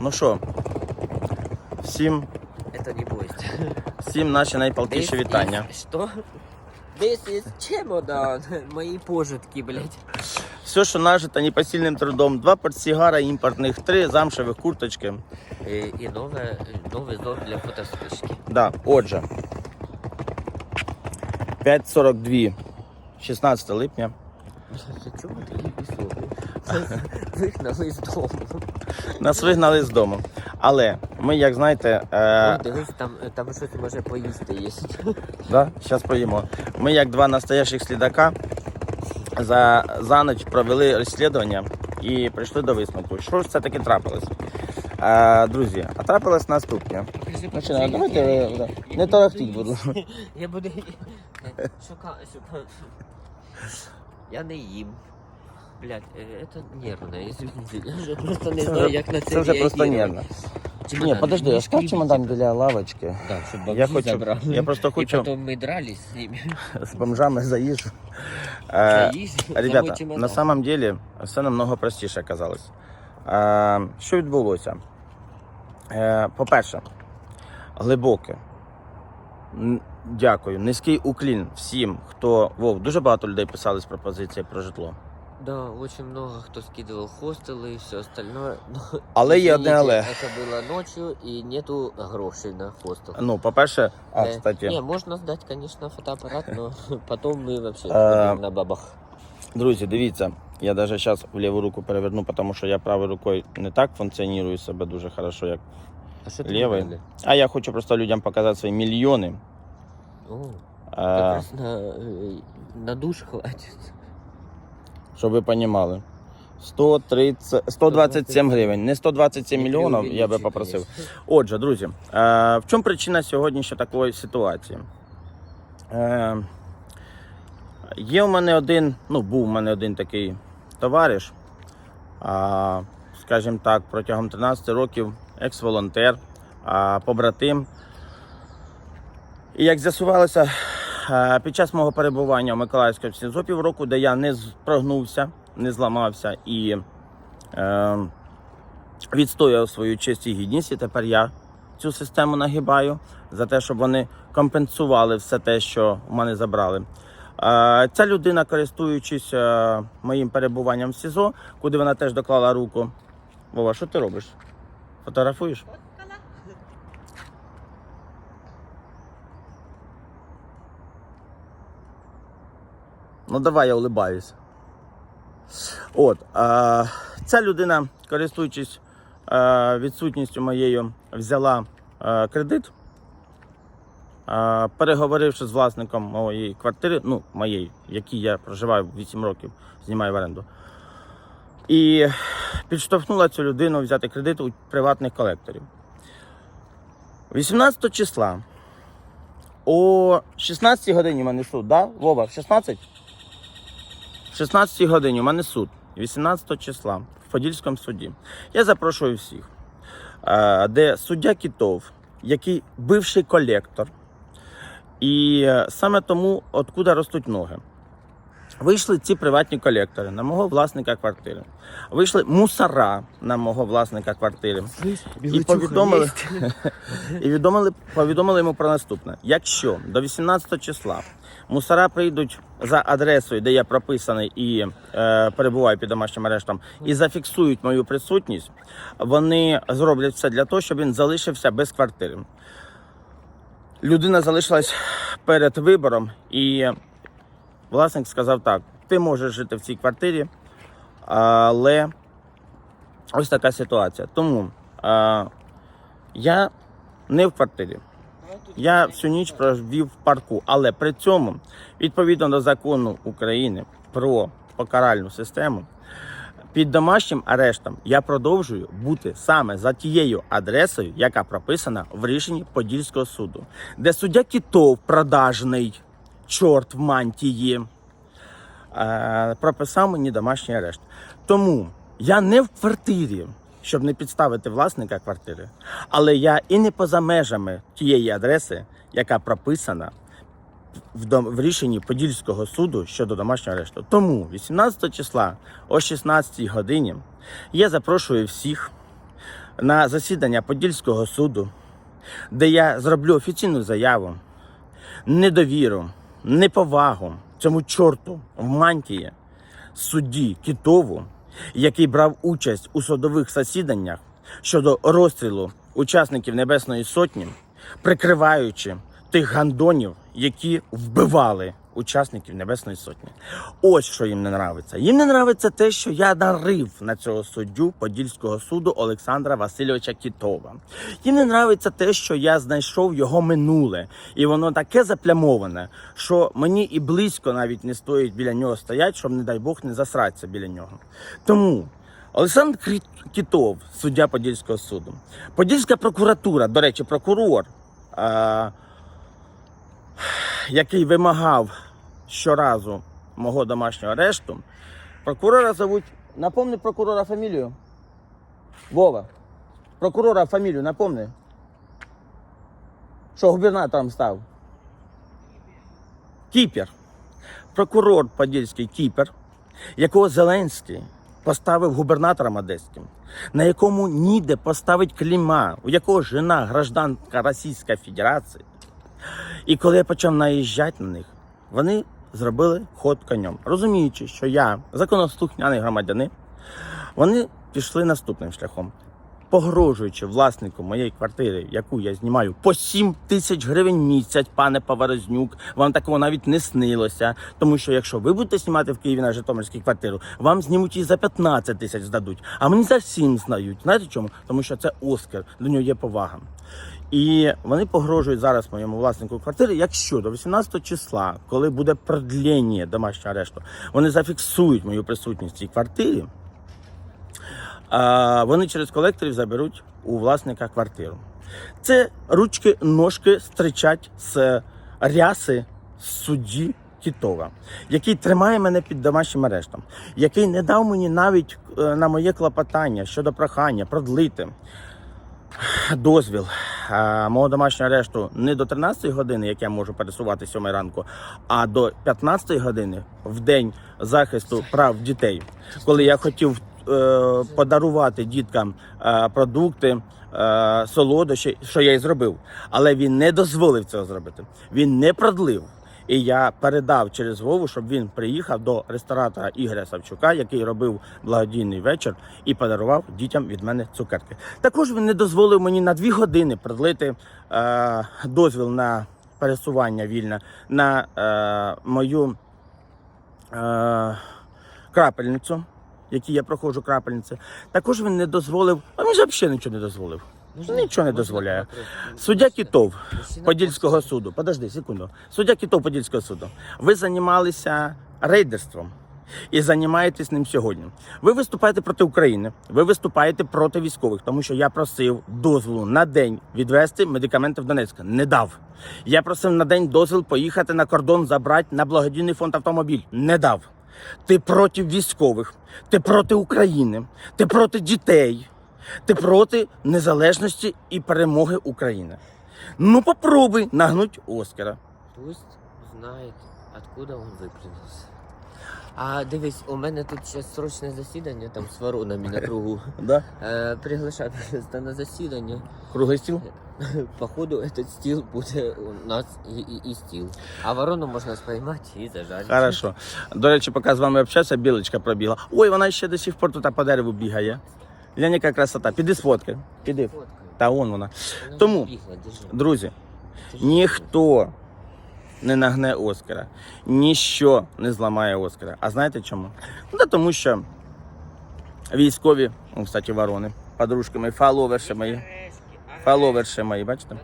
Ну що, всім, Это не поезд. всім наші найпалкіші This вітання. is- Что? This is чемодан. Мои пожитки, блядь. Все, що нажито непосильним трудом, два портсигара імпортних, три замшевих курточки. И, и новая, новый зон для фотоспышки. Да, отже. 5.42, 16 липня. Чому ти її пішов? Вигнали з дому. Нас вигнали з дому. Але ми, як знаєте, е, Ой, дивись, там, там щось може поїсти є. да, зараз поїмо. Ми, як два настоящих слідака, за, за ніч провели розслідування і прийшли до висновку. Що ж це таки трапилось? Е, друзі, а трапилось наступне. Починаємо. Давайте ви, да, не тарахтіть, будь ласка. Я буду шука, шука. Я не їм. Блядь, е, это нервно, извините. Я вже просто не знаю, як на це Це вже просто реагувати. нервно. Ні, подожди, я шкребите. чемодан біля лавочки. Да, щоб Я хочу, забрали. я просто І потім ми дрались з ними. з бомжами за їжу. За їжу, Ребята, на самом деле все намного простіше оказалось. Е, що відбулося? Е, по-перше, глибоке. Дякую. Низький уклін всім, хто. Вов, дуже багато людей писали з пропозиції про житло. Да, очень много кто скидывал хостелы и все остальное. Но, Але є одне извините, але. Это было ночью и нету грошей на хостел. Ну, по-перше, а, Э, кстати, Не, можно сдать, конечно, фотоаппарат, но потом мы вообще Э, ходим на бабах. друзі, дивіться, я навіть зараз в ліву руку переверну, тому що я правою рукою не так функціоную себе дуже хорошо, як. А что ты левой. выбрали? А я хочу просто людям показати свої мільйони. О, Е, как раз на, э, на душ хватит. щоб ви розуміли. 130, 127 гривень, не 127 мільйонів, я би попросив. Отже, друзі, е, в чому причина сьогоднішньої такої ситуації? Е, є у мене один, ну, був у мене один такий товариш, скажімо так, протягом 13 років екс-волонтер, побратим. І як з'ясувалося, під час мого перебування в Миколаївській області за півроку, де я не прогнувся, не зламався і е, відстояв свою честь і гідність, і тепер я цю систему нагибаю за те, щоб вони компенсували все те, що в мене забрали. Е, Ця людина, користуючись е, моїм перебуванням в СІЗО, куди вона теж доклала руку. Вова, що ти робиш? Фотографуєш? Ну давай я улибаюсь. От, е, ця людина, користуючись е, відсутністю моєю, взяла е, кредит, е, переговоривши з власником моєї квартири, ну, моєї, в якій я проживаю 8 років, знімаю в оренду. І підштовхнула цю людину взяти кредит у приватних колекторів. 18 числа о 16 годині мене суд, да? Вова, В 16 годині у мене суд 18 числа в Подільському суді. Я запрошую всіх, де суддя Кітов, який бивший колектор, і е, саме тому, откуда ростуть ноги. Вийшли ці приватні колектори на мого власника квартири. Вийшли мусора на мого власника квартири. І повідомили, і відомили, повідомили йому про наступне: якщо до 18 числа мусора прийдуть за адресою, де я прописаний і е, перебуваю під домашнім арештом, і зафіксують мою присутність, вони зроблять все для того, щоб він залишився без квартири. Людина залишилась перед вибором, і власник сказав так: ти можеш жити в цій квартирі, але ось така ситуація. Тому е, я не в квартирі. Я всю ніч провів в парку, але при цьому, відповідно до закону України про покаральну систему, під домашнім арештом я продовжую бути саме за тією адресою, яка прописана в рішенні Подільського суду, де суддя Кітов продажний чорт в мантії е, прописав мені домашній арешт. Тому я не в квартирі, щоб не підставити власника квартири, але я і не поза межами тієї адреси, яка прописана в, дом, в рішенні Подільського суду щодо домашнього арешту. Тому 18 числа о 16 годині я запрошую всіх на засідання Подільського суду, де я зроблю офіційну заяву, недовіру, неповагу цьому чорту в мантії судді Китову, який брав участь у судових засіданнях щодо розстрілу учасників Небесної Сотні, прикриваючи тих гандонів, які вбивали учасників Небесної Сотні. Ось що їм не нравиться. Їм не нравиться те, що я нарив на цього суддю Подільського суду Олександра Васильовича Кітова. Їм не нравиться те, що я знайшов його минуле, і воно таке заплямоване, що мені і близько навіть не стоїть біля нього стоять, щоб, не дай Бог, не засратися біля нього. Тому. Олександр Кітов, суддя Подільського суду. Подільська прокуратура, до речі, прокурор, е, який вимагав щоразу мого домашнього арешту. Прокурора зовуть. Напомни прокурора фамілію. Вова. Прокурора фамілію, напомни. Що губернатором став? Кіпер. Прокурор Подільський Кіпер, якого Зеленський поставив губернатором одеським, на якому ніде поставить кліма, у якого жена гражданка Російської Федерації. І коли я почав наїжджати на них, вони зробили ход конем. Розуміючи, що я законослухняний громадянин, вони пішли наступним шляхом. Погрожуючи власнику моєї квартири, яку я знімаю по 7 тисяч гривень місяць, пане Поворознюк, вам такого навіть не снилося. Тому що якщо ви будете знімати в Києві на Житомирській квартиру, вам знімуть і за 15 тисяч здадуть. А мені за 7 знають. Знаєте чому? Тому що це Оскар, до нього є повага. І вони погрожують зараз моєму власнику квартири, якщо до 18 числа, коли буде продлення домашнього арешту, вони зафіксують мою присутність в цій квартирі, вони через колекторів заберуть у власника квартиру. Це ручки, ножки стричать з ряси судді Кітова, який тримає мене під домашнім арештом, який не дав мені навіть е, на моє клопотання щодо прохання продлити дозвіл мого домашнього арешту не до 13 години, як я можу пересувати 7 ранку, а до 15 години в день захисту прав дітей, коли я хотів е, подарувати діткам е, продукти. е, Солодощі, що я і зробив, але він не дозволив цього зробити. Він не продлив. І я передав через Вову, щоб він приїхав до ресторатора Ігоря Савчука, який робив благодійний вечір, і подарував дітям від мене цукерки. Також він не дозволив мені на дві години продлити е, дозвіл на пересування вільне на е, мою е, крапельницю, якій я проходжу крапельниці. Також він не дозволив, а він взагалі нічого не дозволив. Нічого не дозволяє. Суддя Кітов Подільського суду. Подожди, секунду. Суддя Кітов Подільського суду. Ви займалися рейдерством і займаєтесь ним сьогодні. Ви виступаєте проти України, ви виступаєте проти військових, тому що я просив дозволу на день відвести медикаменти в Донецьк. Не дав. Я просив на день дозвіл поїхати на кордон, забрати на благодійний фонд автомобіль. Не дав. Ти проти військових, ти проти України, ти проти дітей. Ти проти незалежності і перемоги України. Ну попробуй нагнуть Оскара. Пусть знает, откуда он выплюнулся. А дивись, у мене тут ще срочне засідання там з воронами на кругу. Да? Е, приглашати на- на засідання. Круглий стіл? Походу, этот стіл буде у нас і, і, і стіл. А ворону можна спіймати і зажарити. Хорошо. До речі, поки з вами общався, білочка пробігла. Ой, вона ще до сих пор тут по дереву бігає. Глянь, яка красота. Піди сфоткай. Піди. Та он вона. Тому-. Друзі, ніхто не нагне Оскара, ніщо не зламає Оскара. А знаєте чому? Ну, тому що військові, ну, кстати, ворони, подружки мої, фоловерші мої, фоловерші мої, бачите?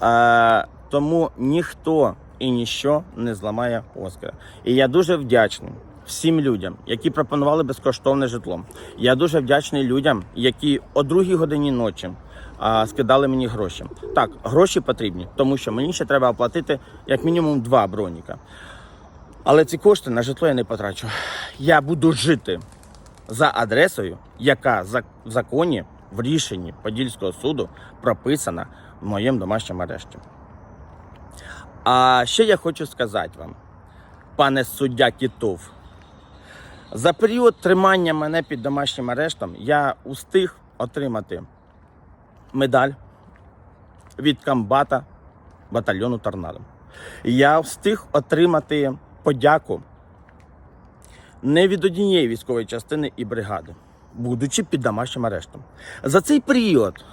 А, тому ніхто і ніщо не зламає Оскара. І я дуже вдячний всім людям, які пропонували безкоштовне житло. Я дуже вдячний людям, які о другій годині ночі а, скидали мені гроші. Так, гроші потрібні, тому що мені ще треба оплатити як мінімум два броніка. Але ці кошти на житло я не потрачу. Я буду жити за адресою, яка в законі в рішенні Подільського суду прописана в моєму домашньому арешті. А ще я хочу сказати вам, пане суддя Кітов, за період тримання мене під домашнім арештом я устиг отримати медаль від комбата батальйону Торнадо. Я встиг отримати подяку не від однієї військової частини і бригади, будучи під домашнім арештом. За цей період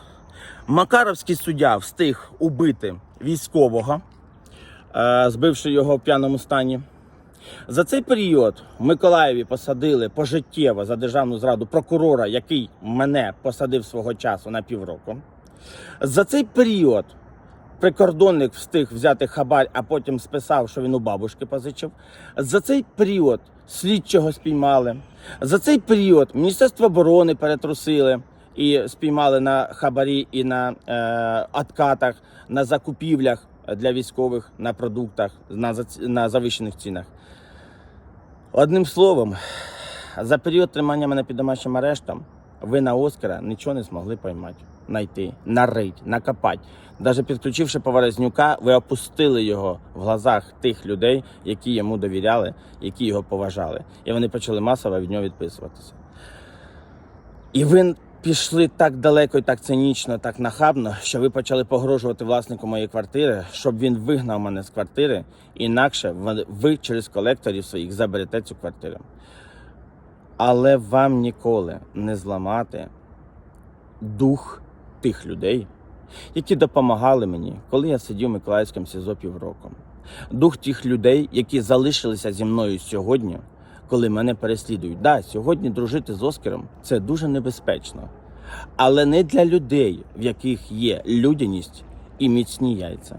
Макаровський суддя встиг убити військового, е, збивши його в п'яному стані. За цей період в Миколаєві посадили пожиттєво за державну зраду прокурора, який мене посадив свого часу на півроку. За цей період прикордонник встиг взяти хабар, а потім списав, що він у бабушки позичив. За цей період слідчого спіймали. За цей період Міністерство оборони перетрусили і спіймали на хабарі і на е, откатах, на закупівлях для військових, на продуктах, на, завищених цінах. Одним словом, за період тримання мене під домашнім арештом ви на Оскара нічого не змогли поймати, знайти, нарить, накопати. Навіть підключивши Поворознюка, ви опустили його в глазах тих людей, які йому довіряли, які його поважали. І вони почали масово від нього відписуватися. І ви пішли так далеко і так цинічно, так нахабно, що ви почали погрожувати власнику моєї квартири, щоб він вигнав мене з квартири, інакше ви- через колекторів своїх заберете цю квартиру. Але вам ніколи не зламати дух тих людей, які допомагали мені, коли я сидів в Миколаївському СІЗО півроку. Дух тих людей, які залишилися зі мною сьогодні, коли мене переслідують. Да, сьогодні дружити з Оскаром це дуже небезпечно. Але не для людей, в яких є людяність і міцні яйця.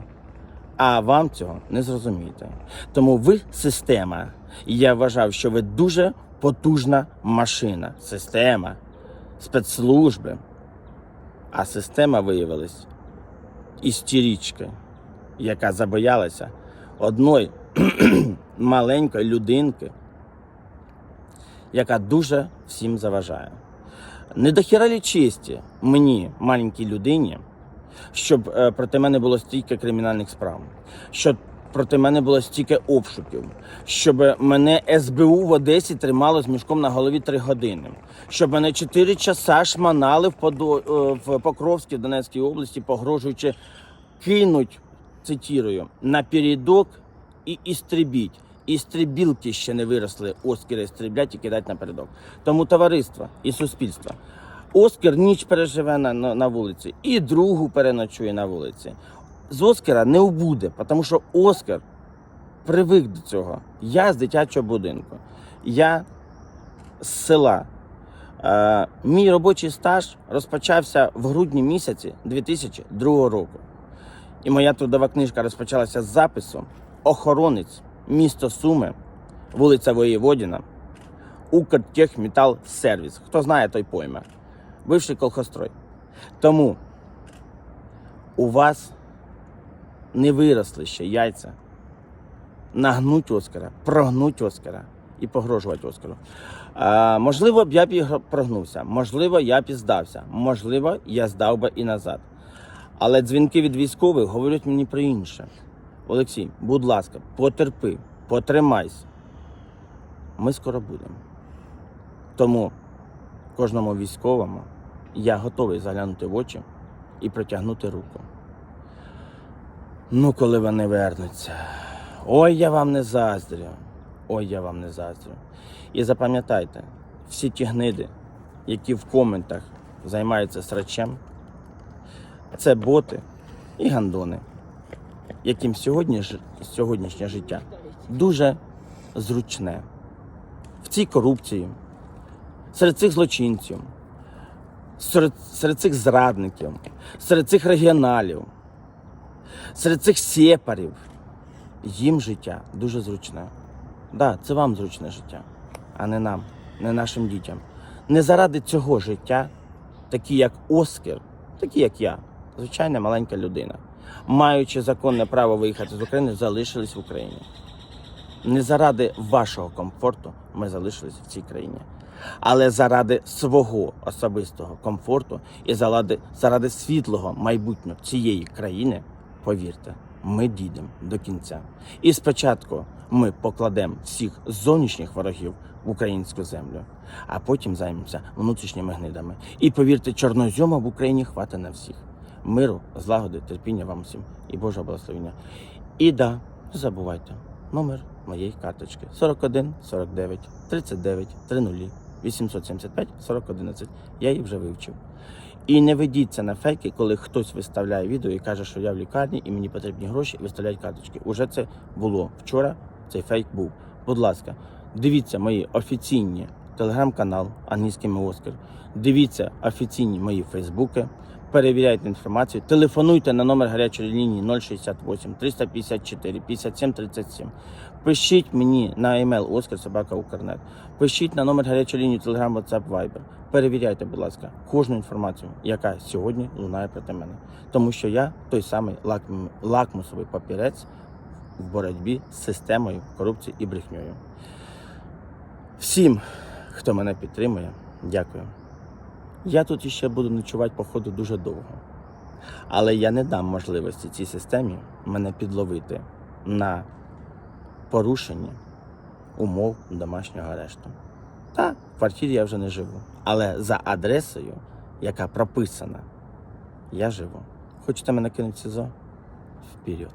А вам цього не зрозумієте. Тому ви система. І я вважав, що ви дуже потужна машина, система, спецслужби. А система виявилась істерічкою, яка забоялася одної маленької людинки, яка дуже всім заважає. Не до хіра честі мені, маленькій людині, щоб е, проти мене було стільки кримінальних справ, щоб проти мене було стільки обшуків, щоб мене СБУ в Одесі тримало з мішком на голові три години, щоб мене чотири часа шманали в, Подо... е, в Покровській в Донецькій області, погрожуючи кинуть, цитірую, на передок і істребіть. Істребілки ще не виросли, Оскари стріблять і кидать на передок. Тому товариство і суспільство. Оскар ніч переживе на, на, на вулиці і другу переночує на вулиці. З Оскара не убуде, тому що Оскар привик до цього. Я з дитячого будинку. Я з села. Е, мій робочий стаж розпочався в грудні місяці 2002 року. І моя трудова книжка розпочалася з запису Охоронець, місто Суми, вулиця Воєводіна, Укртехметал Сервіс. Хто знає, той пойме. Бивший колхозстрой. Тому у вас не виросли ще яйця нагнуть Оскара, прогнуть Оскара і погрожувати Оскару. А, можливо, б я б прогнувся, можливо, я б і здався, можливо, я здав би і назад. Але дзвінки від військових говорять мені про інше. Олексій, будь ласка, потерпи, потримайся. Ми скоро будемо. Тому кожному військовому я готовий заглянути в очі і протягнути руку. Ну, коли вони вернуться. Ой, я вам не заздрю. Ой, я вам не заздрю. І запам'ятайте, всі ті гниди, які в коментах займаються срачем, це боти і гандони, яким сьогодні, сьогоднішнє життя дуже зручне. В цій корупції, серед цих злочинців, серед, серед цих зрадників, серед цих регіоналів, серед цих сепарів, їм життя дуже зручне. Так, да, це вам зручне життя, а не нам, не нашим дітям. Не заради цього життя, такі як Оскар, такі як я, звичайна маленька людина, маючи законне право виїхати з України, залишились в Україні. Не заради вашого комфорту ми залишились в цій країні, але заради свого особистого комфорту і заради, заради світлого майбутнього цієї країни, повірте, ми дійдемо до кінця. І спочатку ми покладемо всіх зовнішніх ворогів в українську землю, а потім займемося внутрішніми гнидами. І повірте, чорнозьома в Україні хватить на всіх. Миру, злагоди, терпіння вам всім і Божого благословення. І да, не забувайте, номер моєї карточки 41 49 39 30 875 4011. Я її вже вивчив. І не ведіться на фейки, коли хтось виставляє відео і каже, що я в лікарні і мені потрібні гроші, і виставляють карточки. Уже це було вчора. Цей фейк був. Будь ласка, дивіться мої офіційні телеграм-канал англійськими Оскар. Дивіться офіційні мої фейсбуки. Перевіряйте інформацію, телефонуйте на номер гарячої лінії 068 354 57 37. Пишіть мені на емейл Укрнет. Пишіть на номер гарячої лінії Telegram, WhatsApp, Viber. Перевіряйте, будь ласка, кожну інформацію, яка сьогодні лунає проти мене. Тому що я той самий лакм- лакмусовий папірець в боротьбі з системою корупції і брехньою. Всім, хто мене підтримує, дякую. Я тут іще буду ночувати, походу, дуже довго. Але я не дам можливості цій системі мене підловити на порушенні умов домашнього арешту. Та в квартирі я вже не живу. Але за адресою, яка прописана, я живу. Хочете мене кинути в СІЗО? Вперед.